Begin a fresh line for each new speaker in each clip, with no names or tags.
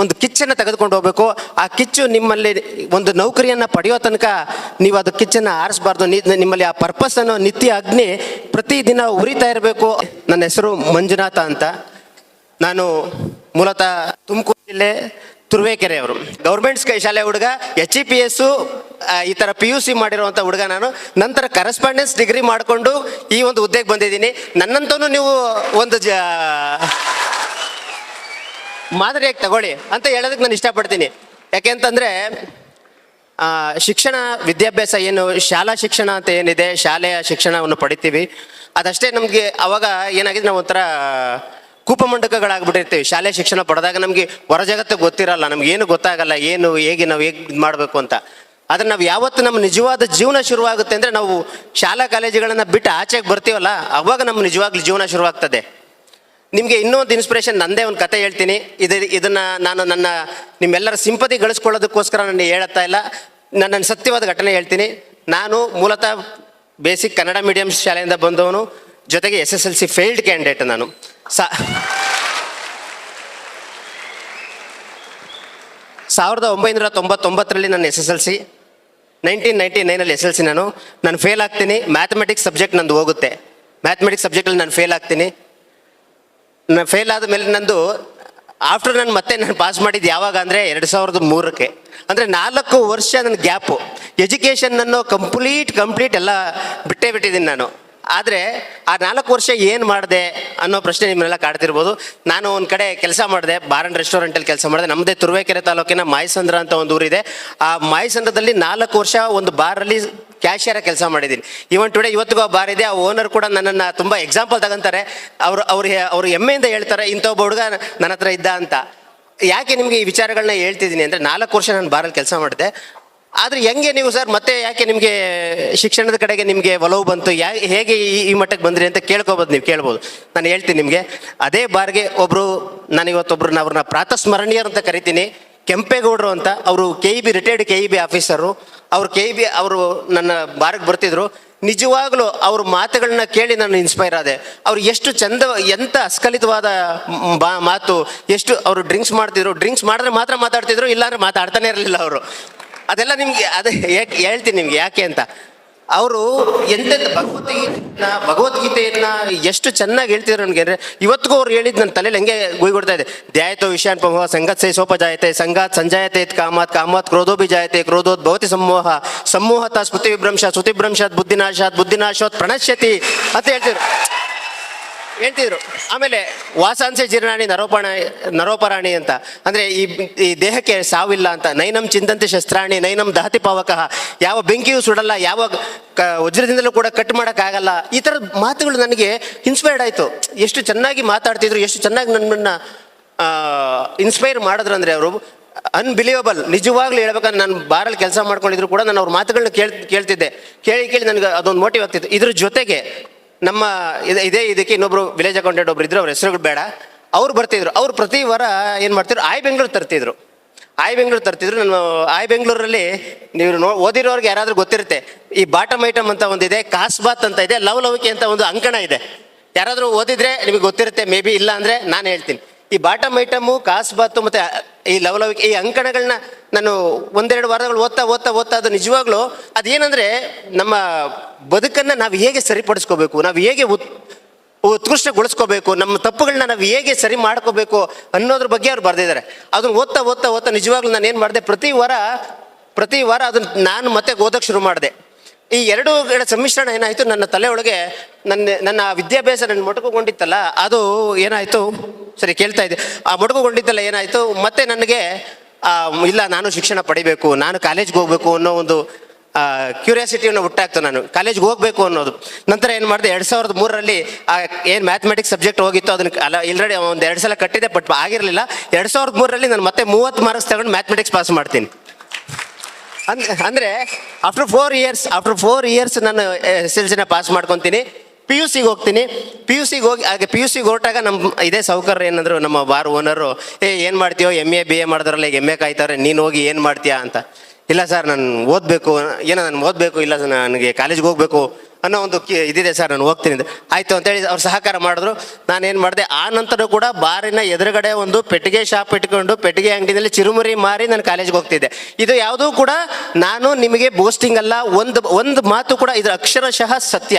ಒಂದು ಕಿಚ್ಚನ್ನು ತೆಗೆದುಕೊಂಡು ಹೋಗಬೇಕು. ಆ ಕಿಚ್ಚು ನಿಮ್ಮಲ್ಲಿ ಒಂದು ನೌಕರಿಯನ್ನು ಪಡೆಯೋ ತನಕ ನೀವು ಅದು ಕಿಚ್ಚನ್ನು ಆರಿಸಬಾರ್ದು. ನಿಮ್ಮಲ್ಲಿ ಆ ಪರ್ಪಸ್ ಅನ್ನೋ ನಿತ್ಯ ಅಗ್ನಿ ಪ್ರತಿದಿನ ಉರಿತಾ ಇರಬೇಕು. ನನ್ನ ಹೆಸರು ಮಂಜುನಾಥ ಅಂತ. ನಾನು ಮೂಲತಃ ತುಮಕೂರು ಜಿಲ್ಲೆ ತುರುವೇಕೆರೆ ಅವರು ಗೌರ್ಮೆಂಟ್ ಶಾಲೆ ಹುಡುಗ ಎಚ್ ಇ ಪಿ ಎಸ್ಸು ಈ ಥರ ಪಿ ಯು ಸಿ ಮಾಡಿರುವಂಥ ಹುಡುಗ ನಾನು. ನಂತರ ಕರೆಸ್ಪಾಂಡೆನ್ಸ್ ಡಿಗ್ರಿ ಮಾಡಿಕೊಂಡು ಈ ಒಂದು ಹುದ್ದೆಗೆ ಬಂದಿದ್ದೀನಿ. ನನ್ನಂತೂ ನೀವು ಒಂದು ಜ ಮಾದರಿಯಾಗಿ ತಗೊಳ್ಳಿ ಅಂತ ಹೇಳೋದಕ್ಕೆ ನಾನು ಇಷ್ಟಪಡ್ತೀನಿ. ಯಾಕೆಂತಂದರೆ ಶಿಕ್ಷಣ, ವಿದ್ಯಾಭ್ಯಾಸ ಏನು, ಶಾಲಾ ಶಿಕ್ಷಣ ಅಂತ ಏನಿದೆ, ಶಾಲೆಯ ಶಿಕ್ಷಣವನ್ನು ಪಡಿತೀವಿ. ಅದಷ್ಟೇ ನಮಗೆ ಅವಾಗ ಏನಾಗಿದೆ, ನಾವು ಒಂಥರ ಕೂಪಮಂಡಕಗಳಾಗ್ಬಿಟ್ಟಿರ್ತೀವಿ. ಶಾಲೆ ಶಿಕ್ಷಣ ಪಡೆದಾಗ ನಮಗೆ ಹೊರ ಜಗತ್ತು ಗೊತ್ತಿರಲ್ಲ, ನಮ್ಗೆ ಏನು ಗೊತ್ತಾಗಲ್ಲ, ಏನು, ಹೇಗೆ ನಾವು ಹೇಗೆ ಇದು ಮಾಡಬೇಕು ಅಂತ. ಆದರೆ ನಾವು ಯಾವತ್ತು ನಮ್ಮ ನಿಜವಾದ ಜೀವನ ಶುರುವಾಗುತ್ತೆ ಅಂದರೆ ನಾವು ಶಾಲಾ ಕಾಲೇಜುಗಳನ್ನು ಬಿಟ್ಟು ಆಚೆಗೆ ಬರ್ತೀವಲ್ಲ, ಅವಾಗ ನಮ್ಮ ನಿಜವಾಗ್ಲೂ ಜೀವನ ಶುರುವಾಗ್ತದೆ. ನಿಮಗೆ ಇನ್ನೊಂದು ಇನ್ಸ್ಪಿರೇಷನ್ ನಂದೇ ಒಂದು ಕತೆ ಹೇಳ್ತೀನಿ. ಇದು, ಇದನ್ನು ನಾನು ನನ್ನ, ನಿಮ್ಮೆಲ್ಲರ ಸಿಂಪತಿ ಗಳಿಸ್ಕೊಳ್ಳೋದಕ್ಕೋಸ್ಕರ ನಾನು ಹೇಳುತ್ತಾ ಇಲ್ಲ. ನಾನು ನನ್ನ ಸತ್ಯವಾದ ಘಟನೆ ಹೇಳ್ತೀನಿ. ನಾನು ಮೂಲತಃ ಬೇಸಿಕ್ ಕನ್ನಡ ಮೀಡಿಯಂ ಶಾಲೆಯಿಂದ ಬಂದವನು, ಜೊತೆಗೆ S S L C failed candidate ನಾನು. ಸಾ, ಸಾವಿರದ ಒಂಬೈನೂರ ತೊಂಬತ್ತೊಂಬತ್ತರಲ್ಲಿ ನಾನು S S L C nineteen ninety ನೈನಲ್ಲಿ S L C ನಾನು. ನಾನು ಫೇಲ್ ಆಗ್ತೀನಿ. ಮ್ಯಾಥಮೆಟಿಕ್ಸ್ ಸಬ್ಜೆಕ್ಟ್ ನಂದು ಹೋಗುತ್ತೆ. ಮ್ಯಾಥಮೆಟಿಕ್ಸ್ ಸಬ್ಜೆಕ್ಟಲ್ಲಿ ನಾನು ಫೇಲ್ ಆಗ್ತೀನಿ. ನಾನು ಫೇಲ್ ಆದ ಮೇಲೆ ನಂದು ಆಫ್ಟರ್ ನಾನು ಮತ್ತೆ ನಾನು ಪಾಸ್ ಮಾಡಿದ್ದು ಯಾವಾಗ ಅಂದರೆ ಎರಡು ಸಾವಿರದ ಮೂರಕ್ಕೆ. ಅಂದರೆ ನಾಲ್ಕು ವರ್ಷ ನನ್ನ ಗ್ಯಾಪು ಎಜುಕೇಷನ್ ಅನ್ನು ಕಂಪ್ಲೀಟ್ ಕಂಪ್ಲೀಟ್ ಎಲ್ಲ ಬಿಟ್ಟೇ ಬಿಟ್ಟಿದ್ದೀನಿ ನಾನು. ಆದರೆ ಆ ನಾಲ್ಕು ವರ್ಷ ಏನು ಮಾಡಿದೆ ಅನ್ನೋ ಪ್ರಶ್ನೆ ನಿಮ್ಮನ್ನೆಲ್ಲ ಕಾಡ್ತಿರ್ಬೋದು. ನಾನು ಒಂದು ಕಡೆ ಕೆಲಸ ಮಾಡಿದೆ, ಬಾರನ್ ರೆಸ್ಟೋರೆಂಟಲ್ಲಿ ಕೆಲಸ ಮಾಡಿದೆ. ನಮ್ಮದೇ ತುರುವೇಕೆರೆ ತಾಲೂಕಿನ ಮಾಯಸಂದ್ರ ಅಂತ ಒಂದು ಊರಿದೆ. ಆ ಮಾಯಸಂದ್ರದಲ್ಲಿ ನಾಲ್ಕು ವರ್ಷ ಒಂದು ಬಾರಲ್ಲಿ ಕ್ಯಾಶಿಯರ ಕೆಲಸ ಮಾಡಿದ್ದೀನಿ ಇವನ್ ಟುಡೇ ಇವತ್ತಿಗೂ ಬಾರಿದೆ ಆ ಓನರ್ ಕೂಡ ನನ್ನನ್ನು ತುಂಬ ಎಕ್ಸಾಂಪಲ್ ತಗೊಂತಾರೆ. ಅವ್ರು ಅವ್ರು ಅವ್ರು ಹೆಮ್ಮೆಯಿಂದ ಹೇಳ್ತಾರೆ, ಇಂಥ ಒಬ್ಬ ಹುಡುಗ ನನ್ನ ಹತ್ರ ಇದ್ದ ಅಂತ. ಯಾಕೆ ನಿಮಗೆ ಈ ವಿಚಾರಗಳನ್ನ ಹೇಳ್ತಿದ್ದೀನಿ ಅಂದರೆ ನಾಲ್ಕು ವರ್ಷ ನಾನು ಬಾರಲ್ಲಿ ಕೆಲಸ ಮಾಡಿದೆ. ಆದರೆ ಹೆಂಗೆ ನೀವು ಸರ್ ಮತ್ತೆ ಯಾಕೆ ನಿಮಗೆ ಶಿಕ್ಷಣದ ಕಡೆಗೆ ನಿಮಗೆ ಒಲವು ಬಂತು? ಯಾ, ಹೇಗೆ ಈ ಈ ಮಟ್ಟಕ್ಕೆ ಬಂದ್ರಿ ಅಂತ ಕೇಳ್ಕೊಬೋದು, ನೀವು ಕೇಳ್ಬೋದು. ನಾನು ಹೇಳ್ತೀನಿ ನಿಮಗೆ, ಅದೇ ಬಾರ್ಗೆ ಒಬ್ಬರು ನಾನು ಇವತ್ತೊಬ್ಬರನ್ನ ಅವ್ರನ್ನ ಪ್ರಾತಸ್ಮರಣೀಯರು ಅಂತ ಕರಿತೀನಿ. ಕೆಂಪೇಗೌಡರು ಅಂತ, ಅವರು K E B retired K E B officer ಅವ್ರು ಕೆ ಬಿ, ಅವರು ನನ್ನ ಬಾರಿಗೆ ಬರ್ತಿದ್ರು. ನಿಜವಾಗ್ಲೂ ಅವ್ರ ಮಾತುಗಳನ್ನ ಕೇಳಿ ನಾನು ಇನ್ಸ್ಪೈರ್ ಆದೆ. ಅವ್ರು ಎಷ್ಟು ಚಂದ, ಎಂತ ಅಸ್ಖಲಿತವಾದ ಬಾ, ಮಾತು, ಎಷ್ಟು ಅವರು ಡ್ರಿಂಕ್ಸ್ ಮಾಡ್ತಿದ್ರು. ಡ್ರಿಂಕ್ಸ್ ಮಾಡಿದ್ರೆ ಮಾತ್ರ ಮಾತಾಡ್ತಿದ್ರು, ಇಲ್ಲಾಂದ್ರೆ ಮಾತಾಡ್ತಾನೆ ಇರಲಿಲ್ಲ ಅವರು. ಅದೆಲ್ಲ ನಿಮಗೆ, ಅದೇ ಹೇಳ್ತೀನಿ ನಿಮಗೆ ಯಾಕೆ ಅಂತ. ಅವರು ಎಂತೆಂಥ ಭಗವದ್ಗೀತೆಯನ್ನ ಭಗವದ್ಗೀತೆಯನ್ನ ಎಷ್ಟು ಚೆನ್ನಾಗಿ ಹೇಳ್ತಿದ್ರು ನನಗೆ ಅಂದ್ರೆ, ಇವತ್ತಿಗೂ ಅವ್ರು ಹೇಳಿದ್ ನನ್ನ ತಲೆಯಲ್ಲಿ ಹಂಗೆ ಗುಯ್ಗೊಡ್ತಾ ಇದೆ. ಧ್ಯಾಯತೋ ವಿಷಯಾನ್ ಪಮೋಹ ಸಂಗತ್ ಸೈ ಸೋಪಜಾಯತೆ ಸಂಗಾತ್ ಸಂಜಾಯತೆ ಕಾಮತ್, ಕಾಮಾತ್ ಕ್ರೋಧೋಭಿ ಜಾಯತೆ ಕ್ರೋಧೋತ್ ಭವತಿ ಸಮೂಹ, ಸಮೋಹತ ಸ್ಮೃತಿ ವಿಭ್ರಂಶ ಸ್ಮೃತಿಭ್ರಂಶಾತ್ ಬುದ್ಧಿನಾಶಾತ್ ಬುದ್ಧಿನಾಶೋತ್ ಪ್ರಣಶ್ಯತಿ ಅಂತ ಹೇಳ್ತಿದ್ರು. ಹೇಳ್ತಿದ್ರು. ಆಮೇಲೆ ವಾಸಾಂಸೆ ಜೀರ್ಣಾಣಿ ನರೋಪಣ, ನರೋಪರಾಣಿ ಅಂತ. ಅಂದ್ರೆ ಈ ಈ ದೇಹಕ್ಕೆ ಸಾವಿಲ್ಲ ಅಂತ. ನೈನಂ ಚಿಂತಂತೆ ಶಸ್ತ್ರಾಣಿ, ನೈನಂ ದಹತಿ ಪಾವಕಃ. ಯಾವ ಬೆಂಕಿಯೂ ಸುಡಲ್ಲ, ಯಾವ ಕ, ವಜ್ರದಿಂದಲೂ ಕೂಡ ಕಟ್ ಮಾಡೋಕ್ಕಾಗಲ್ಲ. ಈ ಥರದ ಮಾತುಗಳು ನನಗೆ ಇನ್ಸ್ಪೈರ್ಡ್ ಆಯಿತು. ಎಷ್ಟು ಚೆನ್ನಾಗಿ ಮಾತಾಡ್ತಿದ್ರು, ಎಷ್ಟು ಚೆನ್ನಾಗಿ ನನ್ನನ್ನು ಇನ್ಸ್ಪೈರ್ ಮಾಡಿದ್ರು ಅಂದರೆ ಅವರು. ಅನ್ಬಿಲಿಯಬಲ್ ನಿಜವಾಗ್ಲೂ ಹೇಳ್ಬೇಕಂದ್ರೆ ನಾನು ಬಾರಲ್ಲಿ ಕೆಲಸ ಮಾಡ್ಕೊಂಡಿದ್ರು ಕೂಡ ನಾನು ಅವ್ರ ಮಾತುಗಳನ್ನ ಕೇಳ್, ಕೇಳ್ತಿದ್ದೆ. ಕೇಳಿ ಕೇಳಿ ನನಗೆ ಅದೊಂದು ಮೋಟಿವ್ ಆಗ್ತಿತ್ತು. ಇದ್ರ ಜೊತೆಗೆ ನಮ್ಮ ಇದೇ ಇದೇ ಇದಕ್ಕೆ ಇನ್ನೊಬ್ರು ವಿಲೇಜ್ ಅಕೌಂಟೆಂಟ್ ಒಬ್ರು ಇದ್ರು, ಅವ್ರ ಹೆಸರುಗಳು ಬೇಡ. ಅವ್ರು ಬರ್ತಿದ್ರು. ಅವ್ರು ಪ್ರತಿ ವಾರ ಏನು ಮಾಡ್ತಿದ್ರು? ಆಯ್ ಬೆಂಗಳೂರು ತರ್ತಿದ್ರು. ಆಯ್ ಬೆಂಗಳೂರು ತರ್ತಿದ್ರು. ನಾನು ಆಯ್ ಬೆಂಗಳೂರಲ್ಲಿ ನೀವು ನೋ, ಓದಿರೋರ್ಗೆ ಯಾರಾದರೂ ಗೊತ್ತಿರುತ್ತೆ, ಈ ಬಾಟಮ್ ಐಟಮ್ ಅಂತ ಒಂದಿದೆ ಕಾಸ್ಬಾತ್ ಅಂತ ಇದೆ, ಲವ್ ಲವಿಕೆ ಅಂತ ಒಂದು ಅಂಕಣ ಇದೆ. ಯಾರಾದರೂ ಓದಿದ್ರೆ ನಿಮಗೆ ಗೊತ್ತಿರುತ್ತೆ, ಮೇ ಬಿ ಇಲ್ಲ ಅಂದರೆ ನಾನು ಹೇಳ್ತೀನಿ. ಈ ಬಾಟಮ್ ಐಟಮು ಕಾಸ್ಬಾತು ಮತ್ತು ಈ ಲವಲವಿಕೆ ಈ ಅಂಕಣಗಳನ್ನ ನಾನು ಒಂದೆರಡು ವಾರಗಳು ಓದ್ತಾ ಓದ್ತಾ ಓದ್ತಾ ಅದು ನಿಜವಾಗ್ಲೂ ಅದೇನಂದರೆ ನಮ್ಮ ಬದುಕನ್ನು ನಾವು ಹೇಗೆ ಸರಿಪಡಿಸ್ಕೋಬೇಕು, ನಾವು ಹೇಗೆ ಉತ್, ಉತ್ಕೃಷ್ಟಗೊಳಿಸ್ಕೋಬೇಕು, ನಮ್ಮ ತಪ್ಪುಗಳನ್ನ ನಾವು ಹೇಗೆ ಸರಿ ಮಾಡ್ಕೋಬೇಕು ಅನ್ನೋದ್ರ ಬಗ್ಗೆ ಅವ್ರು ಬರೆದಿದ್ದಾರೆ ಅದನ್ನ ಓದ್ತಾ ಓದ್ತಾ ಓದ್ತಾ ನಿಜವಾಗ್ಲೂ ನಾನು ಏನು ಮಾಡಿದೆ, ಪ್ರತಿ ವಾರ ಪ್ರತಿ ವಾರ ಅದನ್ನ ನಾನು ಮತ್ತೆ ಓದೋಕ್ಕೆ ಶುರು ಮಾಡಿದೆ. ಈ ಎರಡು ಗಳ ಸಮ್ಮಿಶ್ರಣ ಏನಾಯಿತು? ನನ್ನ ತಲೆ ಒಳಗೆ ನನ್ನ ನನ್ನ ವಿದ್ಯಾಭ್ಯಾಸ ನನ್ನ ಮೊಟಕುಗೊಂಡಿತ್ತಲ್ಲ, ಅದು ಏನಾಯಿತು? ಸರಿ, ಕೇಳ್ತಾ ಇದ್ದೆ. ಆ ಮೊಟಕುಗೊಂಡಿದ್ದಲ್ಲ ಏನಾಯಿತು? ಮತ್ತೆ ನನಗೆ ಇಲ್ಲ, ನಾನು ಶಿಕ್ಷಣ ಪಡಿಬೇಕು, ನಾನು ಕಾಲೇಜ್ಗೆ ಹೋಗ್ಬೇಕು ಅನ್ನೋ ಒಂದು ಕ್ಯೂರಿಯಾಸಿಟಿಯನ್ನು ಹುಟ್ಟಾಕ್ತು ನಾನು. ಕಾಲೇಜ್ಗೆ ಹೋಗ್ಬೇಕು ಅನ್ನೋದು. ನಂತರ ಏನು ಮಾಡಿದೆ? ಎರಡು ಸಾವಿರದ ಮೂರರಲ್ಲಿ ಏನು ಮ್ಯಾಥಮೆಟಿಕ್ಸ್ ಸಬ್ಜೆಕ್ಟ್ ಹೋಗಿತ್ತು ಅದನ್ನ ಅಲ್ಲ ಇಲ್ರೆಡಿ ಒಂದು ಎರಡು ಸಲ ಕಟ್ಟಿದೆ ಬಟ್ ಆಗಿರಲಿಲ್ಲ. ಎರಡು ಸಾವಿರದ ಮೂರರಲ್ಲಿ ನಾನು ಮತ್ತೆ ಮೂವತ್ತು ಮಾರ್ಕ್ಸ್ ತಗೊಂಡು ಮ್ಯಾಥಮೆಟಿಕ್ಸ್ ಪಾಸ್ ಮಾಡ್ತೀನಿ. ಅಂದ್, ಅಂದರೆ after four years after four years ನಾನು ಎಸ್ ಎಲ್ ಸಿನ ಪಾಸ್ ಮಾಡ್ಕೊತೀನಿ. ಪಿ ಯು ಸಿಗೆ ಹೋಗ್ತೀನಿ. ಪಿ ಯು ಸಿಗೆ ಹೋಗಿ, ಹಾಗೆ ಪಿ ಯು ಸಿಗೆ ಹೊರಟಾಗ ನಮ್ಮ ಇದೇ ಸೌಕರ್ಯ ಏನಂದ್ರು ನಮ್ಮ ಬಾರ್ ಓನರು ಏ, ಏನು ಮಾಡ್ತೀಯೋ ಎಂ ಎ ಬಿ ಎ ಮಾಡಿದ್ರಲ್ಲ, ಈಗ ಎಂ ಎ ಕಾಯ್ತಾರೆ, ನೀನು ಹೋಗಿ ಏನು ಮಾಡ್ತೀಯಾ? ಅಂತ. ಇಲ್ಲ ಸರ್, ನಾನು ಓದಬೇಕು, ಏನೋ ನಾನು ಓದಬೇಕು, ಇಲ್ಲ ಸರ್, ನನಗೆ ಕಾಲೇಜ್ಗೆ ಹೋಗಬೇಕು ಅನ್ನೋ ಒಂದು ಇದಿದೆ ಸರ್, ನಾನು ಹೋಗ್ತೀನಿ ಅಂತ. ಆಯ್ತು ಅಂತೇಳಿ ಅವ್ರು ಸಹಕಾರ ಮಾಡಿದ್ರು. ನಾನೇನು ಮಾಡಿದೆ, ಆ ನಂತರ ಕೂಡ ಬಾರಿನ ಎದುರುಗಡೆ ಒಂದು ಪೆಟ್ಟಿಗೆ ಶಾಪ್ ಇಟ್ಕೊಂಡು ಪೆಟ್ಟಿಗೆ ಅಂಗಡಿನಲ್ಲಿ ಚಿರುಮುರಿ ಮಾರಿ ನಾನು ಕಾಲೇಜ್ಗೆ ಹೋಗ್ತಿದ್ದೆ. ಇದು ಯಾವುದೂ ಕೂಡ ನಾನು ನಿಮಗೆ ಬೋಸ್ಟಿಂಗ್ ಅಲ್ಲ, ಒಂದು ಒಂದು ಮಾತು ಕೂಡ ಇದು ಅಕ್ಷರಶಃ ಸತ್ಯ.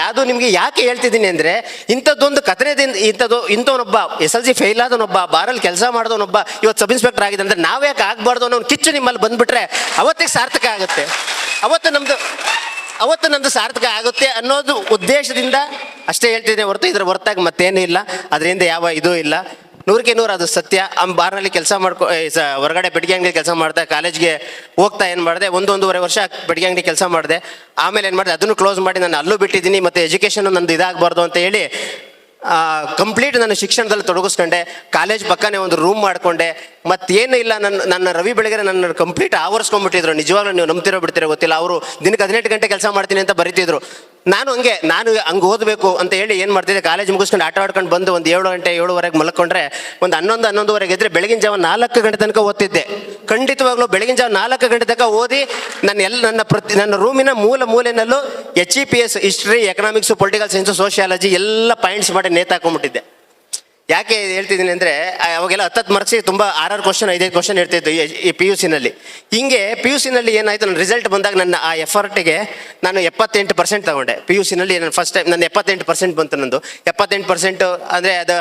ಯಾವುದು ನಿಮಗೆ ಯಾಕೆ ಹೇಳ್ತಿದ್ದೀನಿ ಅಂದರೆ, ಇಂಥದ್ದೊಂದು ಕಥನದಿಂದ ಇಂಥದ್ದು, ಇಂಥವನೊಬ್ಬ ಎಸ್ ಎಲ್ ಸಿ ಫೇಲ್ ಆದವನೊಬ್ಬ, ಬಾರಲ್ಲಿ ಕೆಲಸ ಮಾಡಿದವನೊಬ್ಬ ಇವತ್ತು ಸಬ್ ಇನ್ಸ್ಪೆಕ್ಟರ್ ಆಗಿದೆ ಅಂದರೆ ನಾವು ಯಾಕೆ ಆಗಬಾರ್ದು ಅನ್ನೋ ಒಂದು ಕಿಚ್ಚು ನಿಮ್ಮಲ್ಲಿ ಬಂದ್ಬಿಟ್ರೆ ಅವತ್ತಿಗೆ ಸಾರ್ಥಕ ಆಗುತ್ತೆ. ಅವತ್ತು ನಮ್ಮದು ಅವತ್ತು ನಂದು ಸಾರ್ಥಕ ಆಗುತ್ತೆ ಅನ್ನೋದು ಉದ್ದೇಶದಿಂದ ಅಷ್ಟೇ ಹೇಳ್ತಿದ್ದೆ ಹೊರತು ಇದರ ಹೊರತಾಗಿ ಮತ್ತೇನೂ ಇಲ್ಲ. ಅದರಿಂದ ಯಾವ ಇದೂ ಇಲ್ಲ. ನೂರಕ್ಕೆ ನೂರು ಅದು ಸತ್ಯ. ಆ ಬಾರ್ನಲ್ಲಿ ಕೆಲಸ ಮಾಡ್ಕೊ ಹೊರಗಡೆ ಬೆಟ್ಟಿಗೆ ಅಂಗಡಿ ಕೆಲಸ ಮಾಡ್ದೆ, ಕಾಲೇಜ್ಗೆ ಹೋಗ್ತಾ ಏನು ಮಾಡಿದೆ ಒಂದೊಂದೂವರೆ ವರ್ಷ ಬೆಟ್ಟಿಗೆ ಅಂಗಡಿ ಕೆಲಸ ಮಾಡಿದೆ. ಆಮೇಲೆ ಏನು ಮಾಡಿದೆ, ಅದನ್ನು ಕ್ಲೋಸ್ ಮಾಡಿ ನಾನು ಅಲ್ಲೂ ಬಿಟ್ಟಿದ್ದೀನಿ, ಮತ್ತು ಎಜುಕೇಷನ್ ನಂದು ಇದಾಗಬಾರ್ದು ಅಂತ ಹೇಳಿ ಕಂಪ್ಲೀಟ್ ನಾನು ಶಿಕ್ಷಣದಲ್ಲಿ ತೊಡಗಿಸ್ಕೊಂಡೆ. ಕಾಲೇಜ್ ಪಕ್ಕನೇ ಒಂದು ರೂಮ್ ಮಾಡಿಕೊಂಡೆ. ಮತ್ತೇನು ಇಲ್ಲ, ನನ್ನ ನನ್ನ ರವಿ ಬೆಳಗೆರೆ ನನ್ನ ಕಂಪ್ಲೀಟ್ ಆವರಿಸ್ಕೊಂಡ್ಬಿಟ್ಟಿದ್ರು. ನಿಜವಾಗ್ಲೂ ನೀವು ನಂಬ್ತಿರೋ ಬಿಡ್ತಿರೋ ಗೊತ್ತಿಲ್ಲ. ಅವರು ದಿನಕ್ಕೆ ಹದಿನೆಂಟು ಗಂಟೆ ಕೆಲಸ ಮಾಡ್ತೀನಿ ಅಂತ ಬರೀತಿದ್ರು. ನಾನು ಹಂಗೆ ನಾನು ಹಂಗೆ ಓದಬೇಕು ಅಂತ ಹೇಳಿ ಏನು ಮಾಡ್ತಿದ್ದೆ ಕಾಲೇಜ್ ಮುಗಿಸ್ಕೊಂಡು ಆಟ ಆಡ್ಕೊಂಡು ಬಂದು ಒಂದು ಏಳು ಗಂಟೆ, ಏಳುವರೆಗೆ ಮಲ್ಕೊಂಡ್ರೆ ಒಂದು ಹನ್ನೊಂದು, ಹನ್ನೊಂದುವರೆಗೆ ಇದ್ರೆ ಬೆಳಗಿನ ಜಾವ ನಾಲ್ಕು ಗಂಟೆ ತನಕ ಓದ್ತಿದ್ದೆ. ಖಂಡಿತವಾಗ್ಲೂ ಬೆಳಗಿನ ಜಾವ ನಾಲ್ಕು ಗಂಟೆ ತನಕ ಓದಿ ನನ್ನ ಎಲ್ಲ ನನ್ನ ಪ್ರತಿ, ನನ್ನ ರೂಮಿನ ಮೂಲ ಮೂಲೆಯಲ್ಲೂ H E P S history economics political science sociology ಎಲ್ಲ ಪಾಯಿಂಟ್ಸ್ ಮಾಡಿ ನೇತಾಕೊಂಡ್ಬಿಟ್ಟಿದ್ದೆ. ಯಾಕೆ ಹೇಳ್ತಿದ್ದೀನಿ ಅಂದರೆ ಅವಾಗೆಲ್ಲ ಹತ್ತತ್ತು ಮಾರ್ಕ್ಸಿಗೆ ತುಂಬ ಆರಾರು ಕ್ವಶನ್ ಐದೈದು ಕ್ವಶನ್ ಇರ್ತಿತ್ತು ಈ- ಪಿ ಯು ಸಿನಲ್ಲಿ ಹಿಂಗೆ ಪಿ ಯು ಸಿನಲ್ಲಿ ಏನಾಯಿತು, ನನ್ನ ರಿಸಲ್ಟ್ ಬಂದಾಗ ನನ್ನ ಆ ಎಫರ್ಟಿಗೆ ನಾನು ಎಪ್ಪತ್ತೆಂಟು ಪರ್ಸೆಂಟ್ ತಗೊಂಡೆ. ಪಿ ಯು ಸಿನಲ್ಲಿ ನಾನು ಫಸ್ಟ್ ಟೈಮ್ ನನ್ನ ಎಪ್ಪತ್ತೆಂಟು ಪರ್ಸೆಂಟ್ ಬಂತು ನಂದು. ಎಪ್ಪತ್ತೆಂಟು ಪರ್ಸೆಂಟು ಅಂದರೆ ಅದು